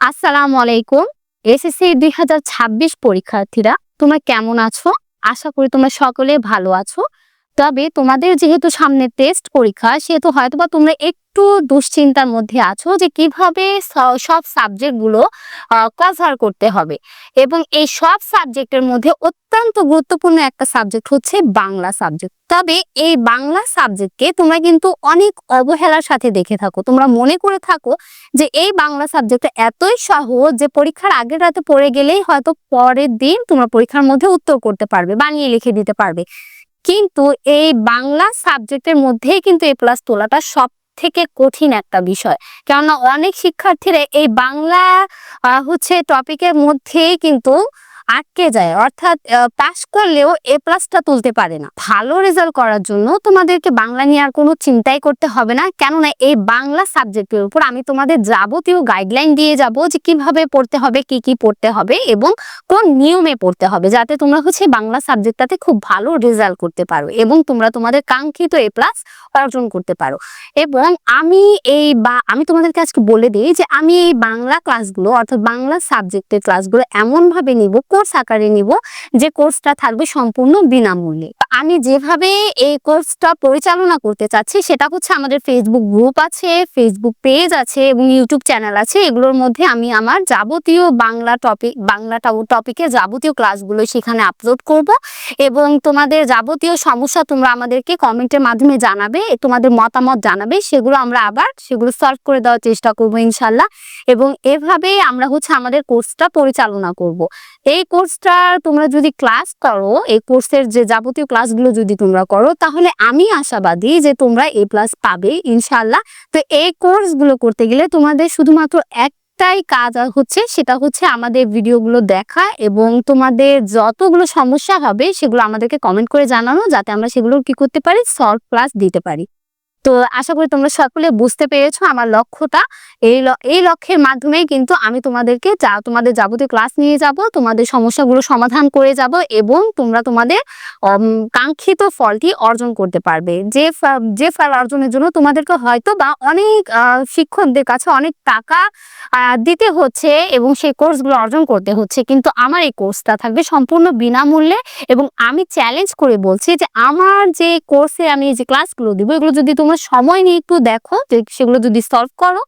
আসসালামু আলাইকুম। এসএসসি দুই হাজার ছাব্বিশ পরীক্ষার্থীরা, তোমরা কেমন আছো? আশা করি তোমরা সকলে ভালো আছো। তবে তোমাদের যেহেতু সামনে টেস্ট পরীক্ষা, সেহেতু হয়তোবা তোমরা একটু দুশ্চিন্তার মধ্যে আছো যে কীভাবে সব সাবজেক্টগুলো কভার করতে হবে। এবং এই সব সাবজেক্টের মধ্যে অত্যন্ত গুরুত্বপূর্ণ একটা সাবজেক্ট হচ্ছে বাংলা সাবজেক্ট তবে এই বাংলা সাবজেক্টকে তোমরা কিন্তু অনেক অবহেলার সাথে দেখে থাকো। তোমরা মনে করে থাকো যে এই বাংলা সাবজেক্টটা এতই সহজ যে পরীক্ষার আগের রাতে পড়ে গেলেই হয়তো পরের দিন তোমরা পরীক্ষার মধ্যে উত্তর করতে পারবে, বানিয়ে লিখে দিতে পারবে। কিন্তু এই বাংলা সাবজেক্টের মধ্যেই কিন্তু এ প্লাস তোলাটা সব থেকে কঠিন একটা বিষয়। কেননা অনেক শিক্ষার্থীরা এই বাংলা হচ্ছে টপিকের মধ্যেই কিন্তু আটকে যায়। অর্থাৎ পাশ করলেও এ প্লাসটা তুলতে পারে না। ভালো রেজাল্ট করার জন্য তোমাদেরকে বাংলা নিয়ে আর কোনো চিন্তাই করতে হবে না। কেননা এই বাংলা সাবজেক্টের উপর আমি তোমাদের যাবতীয় গাইডলাইন দিয়ে যাব যে কীভাবে পড়তে হবে, কি কি পড়তে হবে এবং কোন নিয়মে পড়তে হবে যাতে তোমরা হচ্ছে বাংলা সাবজেক্টটাতে খুব ভালো রেজাল্ট করতে পারো এবং তোমরা তোমাদের কাঙ্ক্ষিত এ প্লাস অর্জন করতে পারো। এবং আমি এই বা, আমি তোমাদেরকে আজকে বলে দিই যে আমি এই বাংলা ক্লাসগুলো অর্থাৎ বাংলা সাবজেক্টের ক্লাসগুলো এমন ভাবে নিব কোর্স আকারে নিব, যে কোর্সটা থাকবে সম্পূর্ণ বিনামূল্যে। আমি যেভাবে এই কোর্সটা পরিচালনা করতে চাচ্ছি, সেটা হচ্ছে আমাদের ফেসবুক গ্রুপ আছে ফেসবুক পেজ আছে এবং ইউটিউব চ্যানেল আছে। এগুলোর মধ্যে আমি আমার যাবতীয় বাংলা টপিক বাংলা টপিকে যাবতীয় ক্লাসগুলো সেখানে আপলোড করব এবং তোমাদের যাবতীয় সমস্যা তোমরা আমাদেরকে কমেন্টের মাধ্যমে জানাবে, তোমাদের মতামত জানাবে, সেগুলো আমরা আবার সেগুলো সলভ করে দেওয়ার চেষ্টা করব ইনশাল্লাহ। এবং এভাবেই আমরা হচ্ছে আমাদের কোর্সটা পরিচালনা করব। এই কোর্সটা তোমরা যদি ক্লাস করো, এই কোর্সের যে যাবতীয় ক্লাসগুলো যদি তোমরা করো, তাহলে আমি আশাবাদী যে তোমরা এ প্লাস পাবে ইনশাল্লাহ তো এই কোর্সগুলো করতে গেলে তোমাদের শুধুমাত্র এক একটাই কাজ হচ্ছে, সেটা হচ্ছে আমাদের ভিডিওগুলো দেখা এবং তোমাদের যতগুলো সমস্যা হবে, সেগুলো আমাদেরকে কমেন্ট করে জানানো, যাতে আমরা সেগুলো কি করতে পারি সলভ ক্লাস দিতে পারি। তো আশা করি তোমরা সকলে বুঝতে পেরেছ আমার লক্ষ্যটা। এই এই লক্ষ্যের মাধ্যমেই কিন্তু আমি তোমাদেরকে যা, তোমাদের যাবতীয় ক্লাস নিয়ে যাব, তোমাদের সমস্যাগুলো সমাধান করে যাব এবং তোমরা তোমাদের কাঙ্ক্ষিত ফলটি অর্জন করতে পারবে। যে যে ফল অর্জনের জন্য তোমাদেরকে হয়তো বা অনেক শিক্ষকদের কাছে অনেক টাকা দিতে হচ্ছে এবং সেই কোর্সগুলো অর্জন করতে হচ্ছে। কিন্তু আমার এই কোর্সটা থাকবে সম্পূর্ণ বিনামূল্যে এবং আমি চ্যালেঞ্জ করে বলছি যে আমার যে কোর্সে আমি যে ক্লাসগুলো দিব, এগুলো যদি তোমরা সময় নিয়ে একটু দেখো যে সেগুলো যদি সলভ করো,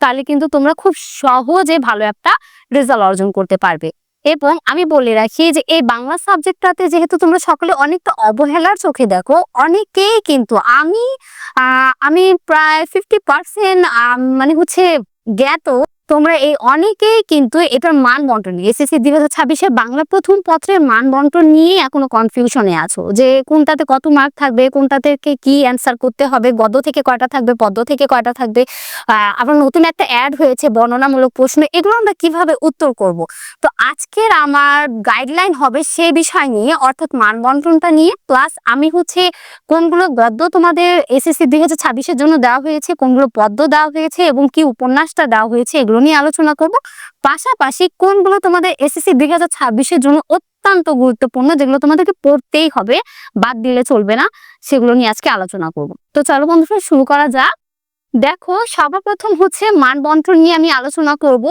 তাহলে কিন্তু তোমরা খুব সহজে ভালো একটা রেজাল্ট অর্জন করতে পারবে। এবং আমি বলে রাখি যে এই বাংলা সাবজেক্টটাতে যেহেতু তোমরা সকলে অনেকটা অবহেলার চোখে দেখো, অনেকেই কিন্তু আমি আমি প্রায় ফিফটি পার্সেন্ট মানে হচ্ছে জ্ঞাত তোমরা এই অনেকেই কিন্তু এটার মান বন্টন নিয়ে, এসএসসি দুই হাজার ছাব্বিশে বাংলা প্রথম পত্রের মান বন্টন নিয়ে এখনও কনফিউশনে আছো, যে কোনটাতে কত মার্ক থাকবে কোনটাতে কে- অ্যান্সার করতে হবে, গদ্য থেকে কয়টা থাকবে, পদ্য থেকে কয়টা থাকবে আবার নতুন একটা অ্যাড হয়েছে, বর্ণনামূলক প্রশ্ন, এগুলো আমরা কীভাবে উত্তর করব? তো আজকের আমার গাইডলাইন হবে সে বিষয় নিয়ে, অর্থাৎ মান বন্টনটা নিয়ে প্লাস আমি হচ্ছে কোনগুলো গদ্য তোমাদের এসএসসি দুই হাজার ছাব্বিশের জন্য দেওয়া হয়েছে, কোনগুলো পদ্য দেওয়া হয়েছে এবং কি উপন্যাসটা দেওয়া হয়েছে, এগুলো নিয়ে আলোচনা করব। পাশাপাশি কোনগুলো তোমাদের এসএসসি দুই হাজার ছাব্বিশের জন্য অত্যন্ত গুরুত্বপূর্ণ, যেগুলো তোমাদেরকে পড়তেই হবে, বাদ দিলে চলবে না, সেগুলো নিয়ে আজকে আলোচনা করব। তো চলো বন্ধুরা, শুরু করা যাক। দেখো, সর্বপ্রথম হচ্ছে মান বন্টন নিয়ে আমি আলোচনা করব।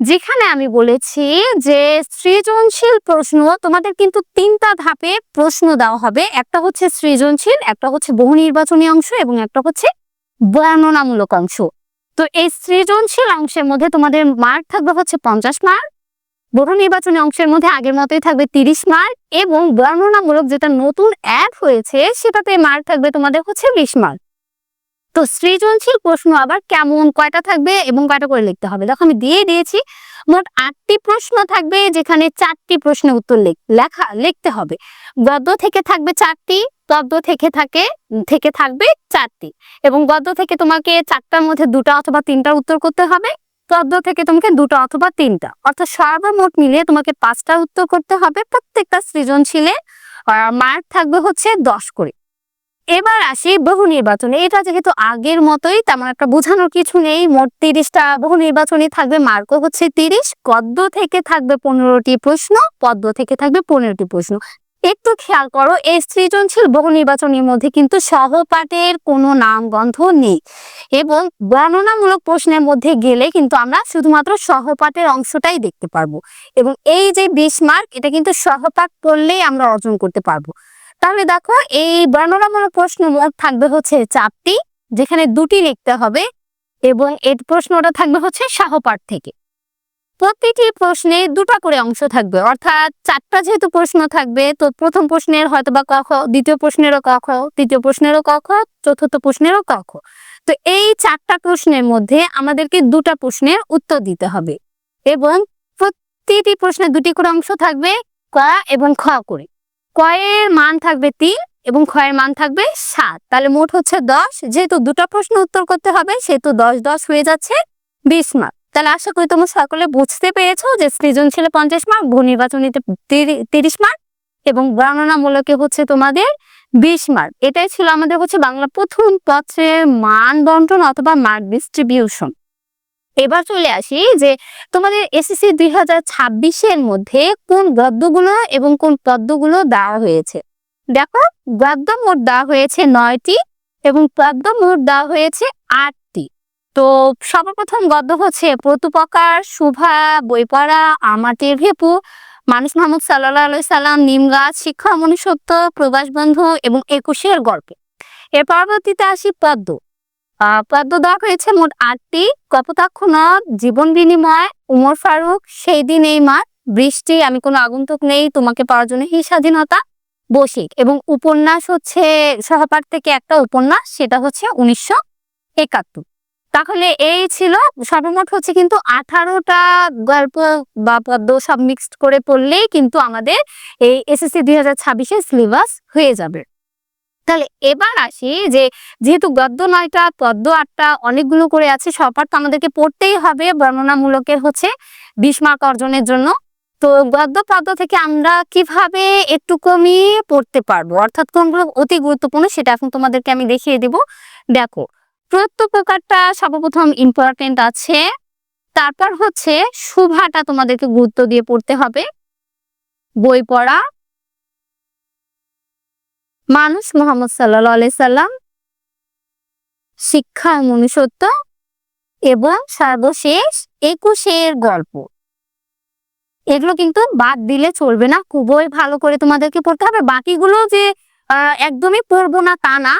যেখানে আমি বলেছি যে সৃজনশীল প্রশ্ন, তোমাদের কিন্তু তিনটা ধাপে প্রশ্ন দেওয়া হবে। একটা হচ্ছে সৃজনশীল, একটা হচ্ছে বহু নির্বাচনী অংশ এবং একটা হচ্ছে বর্ণনামূলক অংশ। তো এই সৃজনশীল অংশের মধ্যে তোমাদের মার্ক থাকবে হচ্ছে পঞ্চাশ মার্ক বহু নির্বাচনী অংশের মধ্যে আগের মতোই থাকবে তিরিশ মার্ক এবং বর্ণনামূলক যেটা নতুন অ্যাড হয়েছে, সেটাতে মার্ক থাকবে তোমাদের হচ্ছে বিশ মার্ক তো সৃজনশীল প্রশ্ন আবার কেমন কয়টা থাকবে এবং কয়টা করে লিখতে হবে? দেখো আমি দিয়ে দিয়েছি, মোট আটটি প্রশ্ন থাকবে যেখানে চারটি প্রশ্নের উত্তর লেখ- লেখা, লিখতে হবে। গদ্য থেকে থাকবে চারটি গদ্য থেকে থাকে, থেকে থাকবে চারটি। এবং গদ্য থেকে তোমাকে চারটার মধ্যে দুটা অথবা তিনটা উত্তর করতে হবে গদ্য থেকে তোমাকে দুটো অথবা তিনটা। অর্থাৎ সর্বমোট মিলিয়ে তোমাকে পাঁচটা উত্তর করতে হবে, প্রত্যেকটা সৃজনশীলে মার্ক থাকবে হচ্ছে দশ করে। এবার আসি বহু নির্বাচনে। এটা যেহেতু আগের মতোই তেমন একটা বোঝানোর কিছু নেই। মোট তিরিশটা বহু নির্বাচনী থাকবে। মার্কও হচ্ছে তিরিশ গদ্য থেকে থাকবে পনেরোটি প্রশ্ন, পদ্ম থেকে থাকবে পনেরোটি প্রশ্ন। একটু খেয়াল করো, এই সৃজনশীল বহু নির্বাচনের মধ্যে কিন্তু সহপাঠের কোনো নামগন্ধ নেই। এবং বর্ণনামূলক প্রশ্নের মধ্যে গেলে কিন্তু আমরা শুধুমাত্র সহপাঠের অংশটাই দেখতে পারব। এবং এই যে বিশ মার্ক, এটা কিন্তু সহপাঠ করলেই আমরা অর্জন করতে পারব। তাহলে দেখো এই বর্ণনামূলক প্রশ্ন থাকবে হচ্ছে চারটি, যেখানে দুটি লিখতে হবে এবং এর প্রশ্নটা থাকবে হচ্ছে সহপাঠ থেকে। প্রতিটি প্রশ্নে দুটো করে অংশ থাকবে, অর্থাৎ চারটা যেহেতু প্রশ্ন থাকবে, তো প্রথম প্রশ্নের হয়তো বা ক, খ, দ্বিতীয় প্রশ্নেরও ক, খ, তৃতীয় প্রশ্নেরও ক, খ, চতুর্থ প্রশ্নেরও ক, খ। তো এই চারটা প্রশ্নের মধ্যে আমাদেরকে দুটা প্রশ্নের উত্তর দিতে হবে এবং প্রতিটি প্রশ্নে দুটি করে অংশ থাকবে ক এবং খ করে। কয়ের মান থাকবে তিন এবং ক্ষয়ের মান থাকবে সাত। তাহলে মোট হচ্ছে দশ। যেহেতু দুটো প্রশ্ন উত্তর করতে হবে, সেহেতু দশ দশ হয়ে যাচ্ছে বিশ মার্ক তাহলে আশা করি তোমরা সকলে বুঝতে পেরেছ যে সৃজনশীলে পঞ্চাশ মার্ক ভূ নির্বাচনীতে তিরি- তিরিশ মার্ক এবং বর্ণনামূলকে হচ্ছে তোমাদের বিশ মার্ক এটাই ছিল আমাদের হচ্ছে বাংলা প্রথম পত্রের মান বন্টন অথবা মার্ক ডিস্ট্রিবিউশন এবার চলে আসি যে তোমাদের এসএসসি দুই হাজার ছাব্বিশের মধ্যে কোন গদ্যগুলো এবং কোন পদ্যগুলো দেওয়া হয়েছে? দেখো গদ্য মোট দেওয়া হয়েছে নয়টি এবং পদ্য মোট দেওয়া হয়েছে আটটি। তো সর্বপ্রথম গদ্য হচ্ছে প্রতুপকার শুভা বইপড়া আমাটের ভেপু মানুষ মোহাম্মদ সাল্লাহ সাল্লাম, নিম গাছ, শিক্ষা মনুষ্যত্ব, প্রবাস বন্ধু এবং একুশের গল্পে। এর পরবর্তীতে আসি পদ্ম আহ পদ্ম দেওয়া হয়েছে মোট আটটি। কপোতাক্ষ নদ জীবন বিনিময়, উমর ফারুক, সেই দিন এই মাঠ বৃষ্টি, আমি কোনো আগন্তুক নেই, তোমাকে পাওয়ার জন্য এই স্বাধীনতা। বসিক এবং উপন্যাস হচ্ছে, সহপাঠ থেকে একটা উপন্যাস, সেটা হচ্ছে উনিশশো একাত্তর। তাহলে এই ছিল, সর্বমোট হচ্ছে কিন্তু আঠারোটা গল্প বা পদ্য সব মিক্সড করে পড়লেই কিন্তু আমাদের এই এসএসসি দুই হাজার ছাব্বিশের সিলেবাস হয়ে যাবে। তাহলে এবার আসি যে যেহেতু গদ্য নয়টা পদ্য আটটা অনেকগুলো করে আছে, সবার তো আমাদেরকে পড়তেই হবে। বর্ণনামূলকের হচ্ছে বিশ মার্ক অর্জনের জন্য। তো গদ্য পদ্য থেকে আমরা কীভাবে একটু কমিয়ে পড়তে পারব? অর্থাৎ কোনগুলো অতি গুরুত্বপূর্ণ সেটা এখন তোমাদেরকে আমি দেখিয়ে দিব। দেখো প্রত্যেক প্রকারটা সর্বপ্রথম ইম্পর্টেন্ট আছে। তারপর হচ্ছে শুভাটা তোমাদেরকে গুরুত্ব দিয়ে পড়তে হবে। বই পড়া মানুষ মোহাম্মদ আলাই সাল্লাম শিক্ষা মনুষ্যত্ব এবং সর্বশেষ একুশের গল্প। এগুলো কিন্তু বাদ দিলে চলবে না, খুবই ভালো করে তোমাদেরকে পড়তে হবে। বাকিগুলো যে একদমই পড়ব না তা না,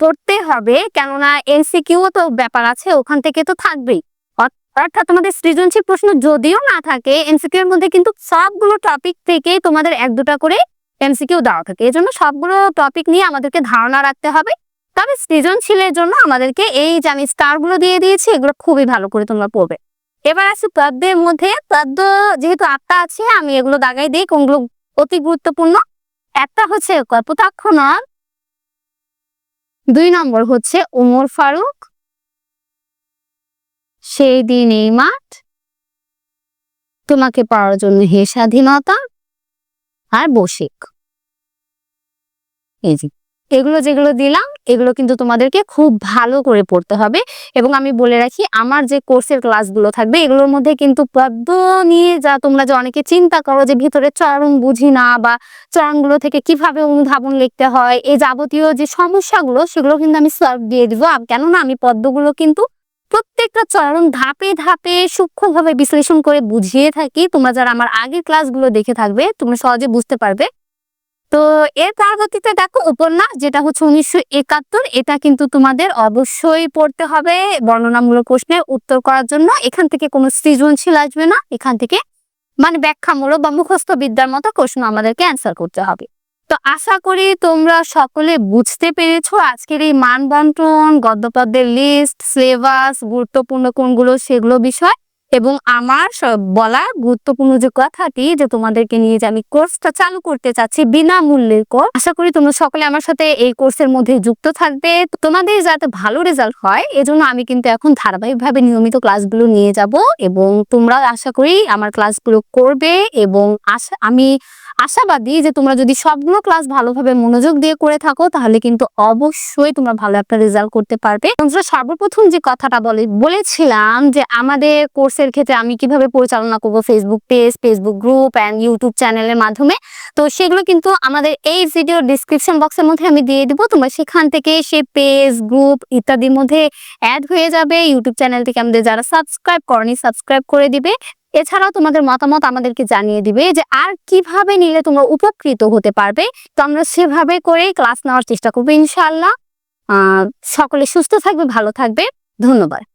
পড়তে হবে। কেননা এমসিকিউ তো ব্যাপার আছে, ওখান থেকে তো থাকবেই। অর্থ- অর্থাৎ তোমাদের সৃজনশীল প্রশ্ন যদিও না থাকে এমসিকিউ এর মধ্যে কিন্তু সবগুলো টপিক থেকে তোমাদের এক দুটা করে এমসিকিউ দেওয়া থাকে। এই জন্য সবগুলো টপিক নিয়ে আমাদেরকে ধারণা রাখতে হবে। তবে সৃজনশীলের জন্য আমাদেরকে এই যে আমি স্টারগুলো দিয়ে দিয়েছি, এগুলো খুবই ভালো করে তোমরা পড়বে। এবার আসি পদ্মের মধ্যে। পদ্ম যেহেতু আটটা আছে, আমি এগুলো দাগাই দিই, কোনগুলো অতি গুরুত্বপূর্ণ। একটা হচ্ছে কল্পতাক্ষ নদ। দুই নম্বর হচ্ছে ওমর ফারুক। সেই দিন এই মাঠ। তোমাকে পাওয়ার জন্য হে স্বাধীনতা। আর বসিক। এই যে, এগুলো যেগুলো দিলাম, এগুলো কিন্তু তোমাদেরকে খুব ভালো করে পড়তে হবে। এবং আমি বলে রাখি, আমার যে কোর্সের ক্লাসগুলো থাকবে, এগুলোর মধ্যে কিন্তু পদ্ম নিয়ে যা তোমরা যে অনেকে চিন্তা করো যে ভিতরে চরণ বুঝি না বা চরণগুলো থেকে কীভাবে অনুধাবন লিখতে হয় এই যাবতীয় যে সমস্যাগুলো, সেগুলো কিন্তু আমি সলভ দিয়ে দিব। কেননা, আমি পদ্মগুলো কিন্তু প্রত্যেকটা চরণ ধাপে ধাপে সূক্ষ্মভাবে বিশ্লেষণ করে বুঝিয়ে থাকি। তোমরা যারা আমার আগের ক্লাসগুলো দেখে থাকবে, তোমরা সহজে বুঝতে পারবে। তো এর পরবর্তীতে দেখো উপন্যাস, যেটা হচ্ছে উনিশশো একাত্তর। এটা কিন্তু তোমাদের অবশ্যই পড়তে হবে বর্ণনামূলক প্রশ্নের উত্তর করার জন্য। এখান থেকে কোনো সৃজনশীল আসবে না। এখান থেকে মানে ব্যাখ্যামূলক বা মুখস্থ বিদ্যার মতো প্রশ্ন আমাদেরকে অ্যান্সার করতে হবে। তো আশা করি তোমরা সকলে বুঝতে পেরেছ আজকের এই মান বন্টন গদ্যপদ্যের লিস্ট সিলেবাস গুরুত্বপূর্ণ কোনগুলো সেগুলো বিষয় এবং আমার বলা গুরুত্বপূর্ণ যে কথাটি যে তোমাদেরকে নিয়ে যে আমি কোর্সটা চালু করতে চাচ্ছি বিনামূল্যের কোর্স আশা করি তোমরা সকলে আমার সাথে এই কোর্সের মধ্যে যুক্ত থাকবে। তোমাদের যাতে ভালো রেজাল্ট হয়, এজন্য আমি কিন্তু এখন ধারাবাহিকভাবে নিয়মিত ক্লাসগুলো নিয়ে যাব এবং তোমরা আশা করি আমার ক্লাসগুলো করবে এবং আশা, আমি আশাবাদী যে তোমরা যদি সবগুলো ক্লাস ভালোভাবে মনোযোগ দিয়ে করে থাকো, তাহলে কিন্তু অবশ্যই তোমরা ভালো একটা রেজাল্ট করতে পারবে। সর্বপ্রথম যে কথাটা বলে, বলেছিলাম যে আমাদের কোর্সের ক্ষেত্রে আমি কীভাবে পরিচালনা করব Facebook page Facebook group and YouTube চ্যানেলের মাধ্যমে। তো সেগুলো কিন্তু আমাদের এই ভিডিও ডিসক্রিপশন বক্সের মধ্যে আমি দিয়ে দিব। তোমরা সেখান থেকে সে পেজ গ্রুপ ইত্যাদির মধ্যে অ্যাড হয়ে যাবে। ইউটিউব চ্যানেল থেকে আমাদের যারা সাবস্ক্রাইব করনি সাবস্ক্রাইব করে দিবে। এছাড়াও তোমাদের মতামত আমাদেরকে জানিয়ে দিবে যে আর কীভাবে নিলে তোমরা উপকৃত হতে পারবে। তো আমরা সেভাবে করেই ক্লাস নেওয়ার চেষ্টা করব ইনশাল্লাহ সকলে সুস্থ থাকবে, ভালো থাকবে। ধন্যবাদ।